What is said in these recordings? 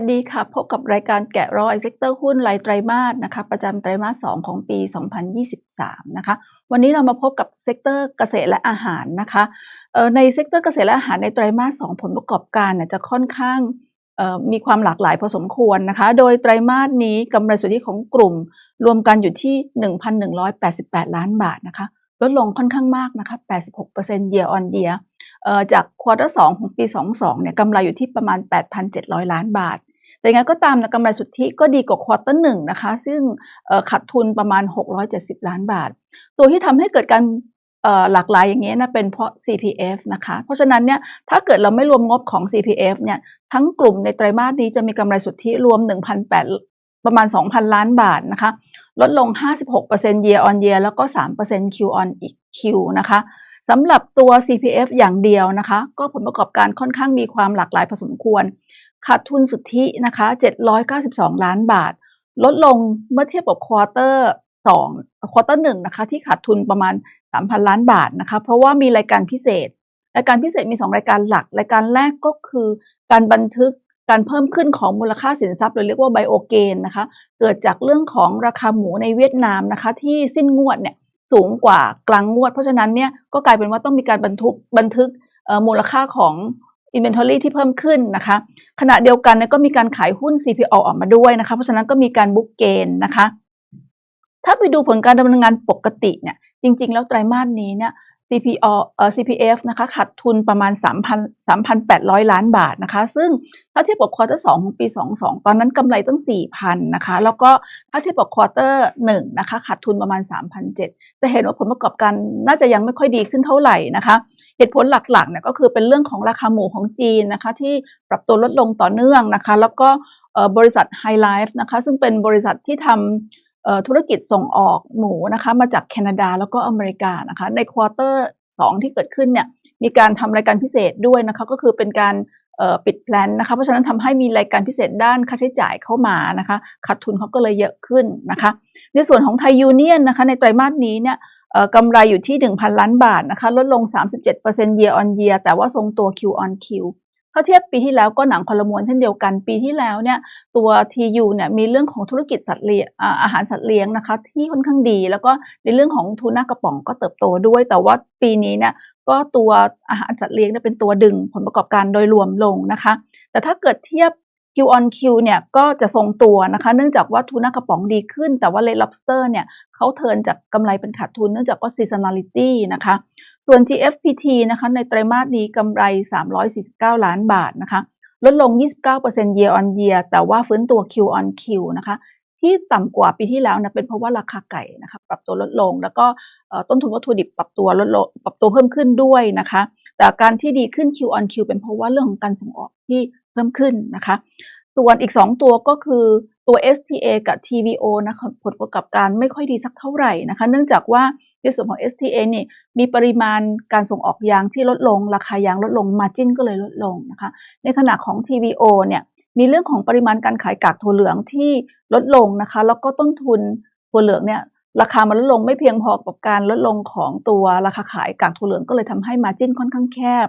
สดีค่ะ พบกับรายการแกะรอยเซกเตอร์หุ้นรายไตรมาสนะคะ ประจำไตรมาส 2 ของปี 2023 นะคะ วันนี้เรามาพบกับเซกเตอร์เกษตรและอาหารนะคะในเซกเตอร์เกษตรและอาหารในไตรมาส 2 ผลประกอบการจะค่อนข้างมีความหลากหลายพอสมควรนะคะ โดยไตรมาสนี้กำไรสุทธิของกลุ่ม รวมกันอยู่ที่ 1,188 ล้านบาทนะคะ ลดลงค่อนข้างมากนะคะ 86% year on year เอ่อจากควอเตอร์2ของปี 22เนี่ยกำไรอยู่ที่ประมาณ 8,700 ล้านบาท แต่ยังไงก็ตามนะกำไรสุทธิก็ดีกว่าควอเตอร์หนึ่งนะคะ ซึ่งขาดทุนประมาณ 670 ล้านบาท ตัวที่ทำให้เกิดการหลากหลายอย่างนี้นะเป็นเพราะ CPF นะคะ เพราะฉะนั้นเนี่ยถ้าเกิดเราไม่รวมงบของ CPF เนี่ยทั้งกลุ่มในไตรมาสนี้จะมีกำไรสุทธิรวม 1,800 ประมาณ 2,000 ล้านบาทนะคะ ลดลง 56% year on year แล้วก็ 3% Q on Q นะคะสำหรับตัว CPF อย่างเดียวนะคะ ก็ผลประกอบการค่อนข้างมีความหลากหลายพอสมควร ขาดทุนสุทธินะคะ 792 ล้านบาท ลดลงเมื่อเทียบกับควอเตอร์2ควอเตอร์1นะคะที่ขาดทุนประมาณ 3,000 ล้านบาทนะคะ เพราะว่ามีรายการพิเศษ รายการพิเศษมี 2 รายการหลัก รายการแรกก็คือการบันทึกการเพิ่มขึ้นของมูลค่าสินทรัพย์หรือเรียกว่าไบโอเกนนะคะ เกิดจากเรื่องของราคาหมูในเวียดนามนะคะ ที่สิ้นงวดเนี่ยสูงกว่ากลางงวด เพราะฉะนั้นเนี่ยก็กลายเป็นว่าต้องมีการบันทึกบันทึกมูลค่าของ inventory ที่เพิ่มขึ้นนะคะ ขณะเดียวกันก็มีการขายหุ้น CPO ออกมาด้วยนะคะ เพราะฉะนั้นก็มีการบุ๊กเกนนะคะ ถ้าไปดูผลการดำเนินงานปกติเนี่ย จริง ๆ แล้วไตรมาสนี้เนี่ย CPO เอ่อ CPF นะคะขาดทุนประมาณ 3,000 3,800 ล้านบาทนะคะ ซึ่งถ้าเทียบกับควอเตอร์2ของปี 22 ตอนนั้นกำไรตั้ง 4,000 นะคะ แล้วก็ถ้าเทียบกับควอเตอร์1นะคะขาดทุนประมาณ 3,700 จะเห็นว่าผลประกอบการน่าจะยังไม่ค่อยดีขึ้นเท่าไหร่นะคะ เหตุผลหลักๆเนี่ยก็คือเป็นเรื่องของราคาหมูของจีนนะคะที่ปรับตัวลดลงต่อเนื่องนะคะ แล้วก็บริษัท High Life นะคะซึ่งเป็นบริษัทที่ทำธุรกิจส่งออกหมูนะคะมาจากแคนาดาแล้วก็อเมริกานะคะในควอเตอร์2ที่เกิดขึ้นเนี่ยมีการทำรายการพิเศษด้วยนะคะก็คือเป็นการปิดแพลนนะคะเพราะฉะนั้นทำให้มีรายการพิเศษด้านค่าใช้จ่ายเข้ามานะคะขาดทุนเขาก็เลยเยอะขึ้นนะคะ ในส่วนของไทยยูเนียนนะคะในไตรมาสนี้เนี่ย กำไรอยู่ที่ 1,000 ล้านบาทนะคะ ลดลง 37% year on year แต่ว่าทรงตัว Q on Q ถ้าเทียบปีที่แล้วก็หนังคนละมวนเช่นเดียวกัน ปีที่แล้วเนี่ยตัว TU เนี่ยมีเรื่องของธุรกิจสัตว์เลี้ยงอาหารสัตว์เลี้ยงนะคะที่ค่อนข้างดี แล้วก็ในเรื่องของทูน่ากระป๋องก็เติบโตด้วย แต่ว่าปีนี้เนี่ยก็ตัวอาหารสัตว์เลี้ยงเนี่ยเป็นตัวดึงผลประกอบการโดยรวมลงนะคะ แต่ถ้าเกิดเทียบ Q on Q เนี่ยก็จะทรงตัวนะคะ เนื่องจากว่าทูน่ากระป๋องดีขึ้น แต่ว่าเล lobster เนี่ยเขาเทินจากกำไรเป็นขาดทุนเนื่องจากว่า seasonality นะคะ ส่วน GFPT นะคะในไตรมาสนี้กำไร 349 ล้านบาทนะคะ ลดลง 29% year on year แต่ว่าฟื้นตัว Q on Q นะคะที่ต่ำกว่าปีที่แล้วนะเป็นเพราะว่าราคาไก่นะคะปรับตัวลดลง แล้วก็ต้นทุนวัตถุดิบปรับตัวลดลงปรับตัวเพิ่มขึ้นด้วยนะคะ แต่การที่ดีขึ้น Q on Q เป็นเพราะว่าเรื่องของการส่งออกที่เพิ่มขึ้นนะคะ ส่วนอีก 2 ตัวก็คือตัว STA กับ TVO นะคะผลประกอบการไม่ค่อยดีสักเท่าไหร่นะคะ เนื่องจากว่าในส่วนของ STA นี่มีปริมาณการส่งออกยางที่ลดลง ราคายางลดลง Margin ก็เลยลดลงนะคะ ในขณะของ TVO เนี่ยมีเรื่องของปริมาณการขายกากถั่วเหลืองที่ลดลงนะคะ แล้วก็ต้นทุนถั่วเหลืองเนี่ย ราคามันลดลงไม่เพียงพอกับการลดลงของตัวราคาขายกากถั่วเหลืองก็เลยทำให้ Margin ค่อนข้างแคบ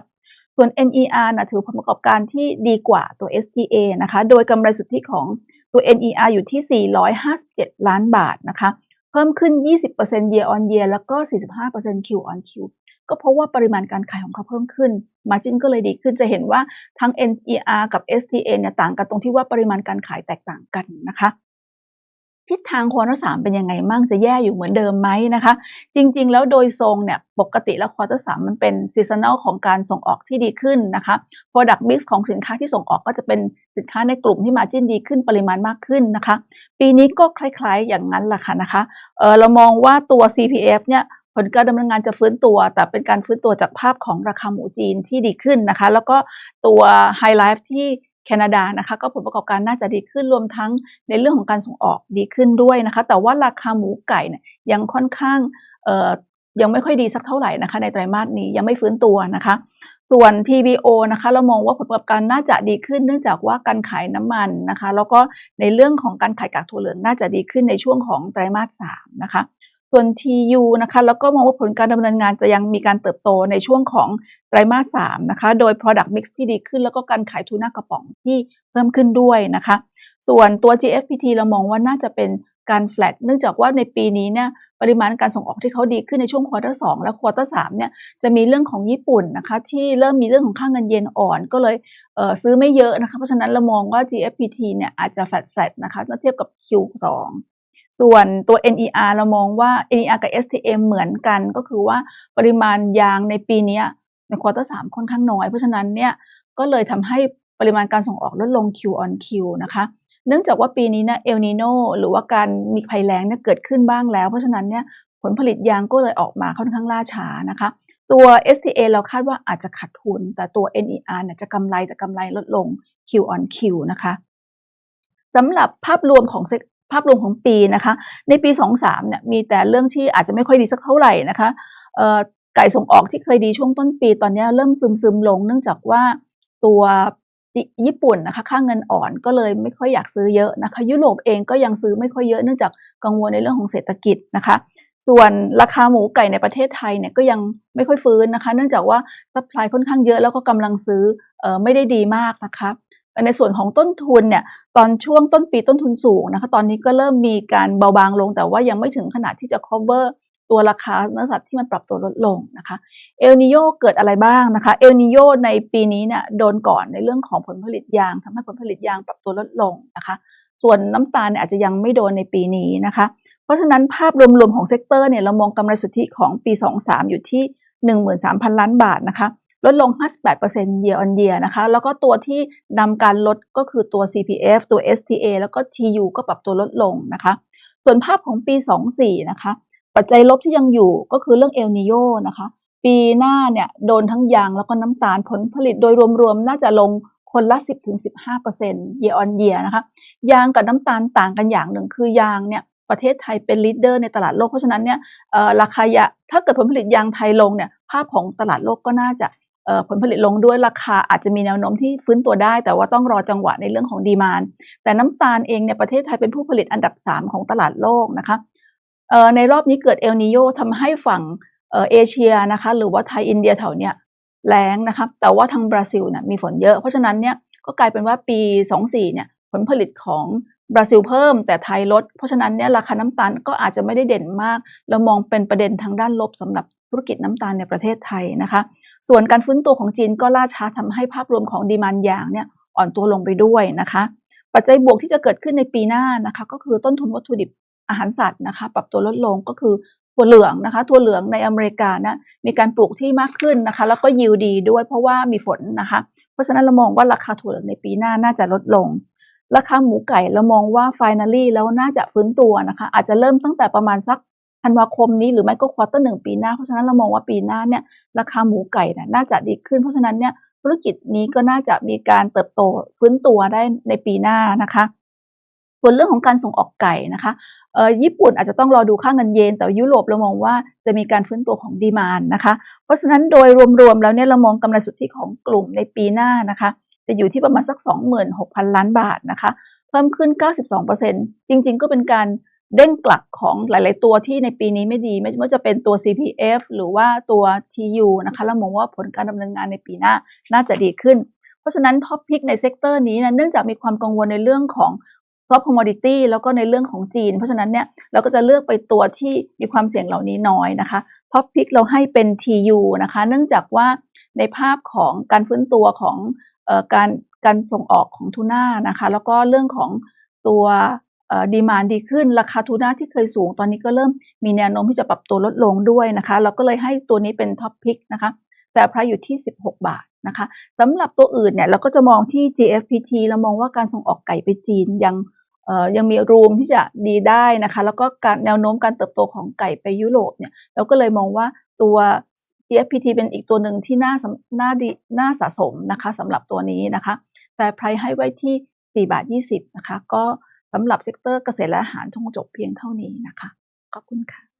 ส่วน NER นะถือผลประกอบการที่ดีกว่าตัว STA นะคะ โดยกำไรสุทธิของตัว NER อยู่ที่ 457 ล้านบาทนะคะ เพิ่มขึ้น 20% year on year แล้วก็ 45% Q on Q ก็เพราะว่าปริมาณการขายของเขาเพิ่มขึ้น Margin ก็เลยดีขึ้นจะเห็นว่าทั้ง NER กับ STA เนี่ยต่างกันตรงที่ว่าปริมาณการขายแตกต่างกันนะคะ ทิศทางควอเตอร์สามเป็นยังไงมั่งจะแย่อยู่เหมือนเดิมไหมนะคะ จริงๆ แล้วโดยทรงเนี่ยปกติแล้วควอเตอร์สามมันเป็นซีซันแนลของการส่งออกที่ดีขึ้นนะคะ Product Mix ของสินค้าที่ส่งออกก็จะเป็นสินค้าในกลุ่มที่มาจิ้นดีขึ้นปริมาณมากขึ้นนะคะ ปีนี้ก็คล้ายๆอย่างนั้นแหละค่ะนะคะเออเรามองว่าตัว CPF เนี่ยผลการดำเนินงานจะฟื้นตัว แต่เป็นการฟื้นตัวจากภาพของราคาหมูจีนที่ดีขึ้นนะคะ แล้วก็ตัว High Life ที่ แคนาดานะคะก็ผลประกอบการน่าจะดีขึ้นรวมทั้งในเรื่องของการส่งออกดีขึ้นด้วยนะคะ แต่ว่าราคาหมูไก่เนี่ยยังค่อนข้างเอ่อยังไม่ค่อยดีสักเท่าไหร่นะคะ ในไตรมาสนี้ยังไม่ฟื้นตัวนะคะ ส่วน TBO นะคะ เรามองว่าผลประกอบการน่าจะดีขึ้น เนื่องจากว่าการขายน้ำมันนะคะ แล้วก็ในเรื่องของการขายกากถั่วเหลืองน่าจะดีขึ้นในช่วงของไตรมาสสามนะคะ ส่วน TU นะคะ แล้วก็มองว่าผลการดำเนินงานจะยังมีการเติบโตในช่วงของไตรมาส3นะคะ โดย Product Mix ที่ดีขึ้น แล้วก็การขายทูน่ากระป๋องที่เพิ่มขึ้นด้วยนะคะ ส่วนตัว GFPT เรามองว่าน่าจะเป็นการ flat เนื่องจากว่าในปีนี้เนี่ยปริมาณการส่งออกที่เขาดีขึ้นในช่วงควอเตอร์สและควอเตอร์สเนี่ยจะมีเรื่องของญี่ปุ่นนะคะที่เริ่มมีเรื่องของค่าเงินเยนอ่อน ก็เลยเซื้อไม่เยอะนะคะเพราะฉะนั้นเรามองว่า GFPT เนี่ยอาจจะ flat flat นะคะเมื่อเทียบกับ Q2 ส่วนตัว NER เรามองว่า NER กับ STM เหมือนกัน ก็คือว่าปริมาณยางในปีนี้ในควอเตอร์สค่อนข้างน้อย เพราะฉะนั้นเนี่ยก็เลยทำให้ปริมาณการส่งออกลดลง Q on Q นะคะเนื่องจากว่าปีนี้นะเอลนิโนหรือว่าการมีภัยแล้งเนี่ยเกิดขึ้นบ้างแล้ว เพราะฉะนั้นเนี่ยผลผลิตยางก็เลยออกมาค่อนข้างล่าช้านะคะ ตัว STA เราคาดว่าอาจจะขาดทุน แต่ตัว NER เนี่ยจะกำไรแต่กำไรลดลง Q on Q นะคะสำหรับภาพรวมของ ภาพรวมของปีนะคะ ในปี 23เนี่ยมีแต่เรื่องที่อาจจะไม่ค่อยดีสักเท่าไหร่นะคะไก่ส่งออกที่เคยดีช่วงต้นปีตอนนี้เริ่มซึมซึมลง เนื่องจากว่าตัวญี่ปุ่นนะคะค่างเงินอ่อนก็เลยไม่ค่อยอยากซื้อเยอะนะคะ ยุโรปเองก็ยังซื้อไม่ค่อยเยอะเนื่องจากกังวลในเรื่องของเศรษฐกิจนะคะ ส่วนราคาหมูไก่ในประเทศไทยเนี่ยก็ยังไม่ค่อยฟื้นนะคะ เนื่องจากว่าซัพพลายค่อนข้างเยอะแล้วก็กำลังซื้อออไม่ได้ดีมากนะคะในส่วนของต้นทุนเนี่ย ตอนช่วงต้นปีต้นทุนสูงนะคะ ตอนนี้ก็เริ่มมีการเบาบางลง แต่ว่ายังไม่ถึงขนาดที่จะ cover ตัวราคาเนื้อสัตว์ที่มันปรับตัวลดลงนะคะเอลนิโยเกิดอะไรบ้างนะคะเอลนิโยในปีนี้เนี่ยโดนก่อนในเรื่องของผลผลิตยางทำให้ผลผลิตยางปรับตัวลดลงนะคะ ส่วนน้ำตาลเนี่ยอาจจะยังไม่โดนในปีนี้นะคะ เพราะฉะนั้นภาพรวมๆของเซกเตอร์เนี่ยเรามองกำไรสุทธิของปี 23 อยู่ที่ 13,000 ล้านบาทนะคะ ลดลง 58% year on year นะคะ แล้วก็ตัวที่นำการลดก็คือตัว CPF ตัว STA แล้วก็ TU ก็ปรับตัวลดลงนะคะ ส่วนภาพของปี 24 นะคะ ปัจจัยลบที่ยังอยู่ก็คือเรื่องเอลนิโยนะคะ ปีหน้าเนี่ยโดนทั้งยางแล้วก็น้ำตาลผลผลิตโดยรวมๆ น่าจะลงคนละ 10-15% year on year นะคะ ยางกับน้ำตาลต่างกันอย่างหนึ่งคือยางเนี่ยประเทศไทยเป็นลีดเดอร์ในตลาดโลก เพราะฉะนั้นเนี่ยราคายาถ้าเกิดผลผลิตยางไทยลงเนี่ยภาพของตลาดโลกก็น่าจะ ผลผลิตลงด้วยราคาอาจจะมีแนวโน้มที่ฟื้นตัวได้ แต่ว่าต้องรอจังหวะในเรื่องของดีมานแต่น้ำตาลเองเนี่ยประเทศไทยเป็นผู้ผลิตอันดับ 3 ของตลาดโลกนะคะในรอบนี้เกิดเอลนิโยทำให้ฝั่งเอเชียนะคะ หรือว่าไทยอินเดียแถวเนี้ยแรงนะคะแต่ว่าทางบราซิลเนี่ยมีฝนเยอะ เพราะฉะนั้นเนี่ยก็กลายเป็นว่าปี 24เนี่ยผลผลิตของบราซิลเพิ่มแต่ไทยลด เพราะฉะนั้นเนี่ยราคาน้ำตาลก็อาจจะไม่ได้เด่นมาก เรามองเป็นประเด็นทางด้านลบสำหรับธุรกิจน้ำตาลในประเทศไทยนะคะ ส่วนการฟื้นตัวของจีนก็ล่าช้าทำให้ภาพรวมของดีมานยางเนี่ยอ่อนตัวลงไปด้วยนะคะ ปัจจัยบวกที่จะเกิดขึ้นในปีหน้านะคะก็คือต้นทุนวัตถุดิบอาหารสัตว์นะคะปรับตัวลดลงก็คือถั่วเหลืองนะคะถั่วเหลืองในอเมริกานะมีการปลูกที่มากขึ้นนะคะ แล้วก็ยิวดีด้วยเพราะว่ามีฝนนะคะ เพราะฉะนั้นเรามองว่าราคาถั่วเหลืองในปีหน้าน่าจะลดลง ราคาหมูไก่เรามองว่าไฟนาลี่แล้วน่าจะฟื้นตัวนะคะ อาจจะเริ่มตั้งแต่ประมาณสัก ธันวาคมนี้หรือไม่ก็ควอเตอร์หนึ่งปีหน้า เพราะฉะนั้นเรามองว่าปีหน้าเนี่ยราคาหมูไก่เนี่ยน่าจะดีขึ้น เพราะฉะนั้นเนี่ยธุรกิจนี้ก็น่าจะมีการเติบโตฟื้นตัวได้ในปีหน้านะคะ ส่วนเรื่องของการส่งออกไก่นะคะเออญี่ปุ่นอาจจะต้องรอดูค่าเงินเยน แต่ยุโรปเรามองว่าจะมีการฟื้นตัวของดีมานนะคะ เพราะฉะนั้นโดยรวมๆแล้วเนี่ยเรามองกำไรสุทธิของกลุ่มในปีหน้านะคะ จะอยู่ที่ประมาณสัก 26,000 ล้านบาทนะคะ เพิ่มขึ้น 92%จริง ๆ ก็เป็นการ เด้งกลับของหลาย ๆ ตัวที่ในปีนี้ไม่ดี ไม่ว่าจะเป็นตัว CPF หรือว่าตัว TU นะคะเรามองว่าผลการดำเนินงานในปีหน้าน่าจะดีขึ้น เพราะฉะนั้นท็อปพิกในเซกเตอร์นี้นะเนื่องจากมีความกังวลในเรื่องของซอฟต์คอมมอดิตี้แล้วก็ในเรื่องของจีน เพราะฉะนั้นเนี่ยเราก็จะเลือกไปตัวที่มีความเสี่ยงเหล่านี้น้อยนะคะท็อปพิกเราให้เป็น TU นะคะ เนื่องจากว่าในภาพของการฟื้นตัวของอการการส่งออกของทูน่านะคะ แล้วก็เรื่องของตัว ดีมานดีขึ้น ราคาทูน่าที่เคยสูงตอนนี้ก็เริ่มมีแนวโน้มที่จะปรับตัวลดลงด้วยนะคะ เราก็เลยให้ตัวนี้เป็นท็อปพิกนะคะแต่พระอยู่ที่ 16 บาทนะคะสำหรับตัวอื่นเนี่ยเราก็จะมองที่ GFPT เรามองว่าการส่งออกไก่ไปจีนยังยังมีรูมที่จะดีได้นะคะ แล้วก็การแนวโน้มการเติบโตของไก่ไปยุโรปเนี่ยเราก็เลยมองว่าตัว GFPT เป็นอีกตัวหนึ่งที่น่าน่าดีน่าสะสมนะคะสำหรับตัวนี้นะคะแต่ไพรให้ไว้ที่ 4 บาท 20นะคะก็ สำหรับเซกเตอร์เกษตรและอาหารช่องจบเพียงเท่านี้นะคะ ขอบคุณค่ะ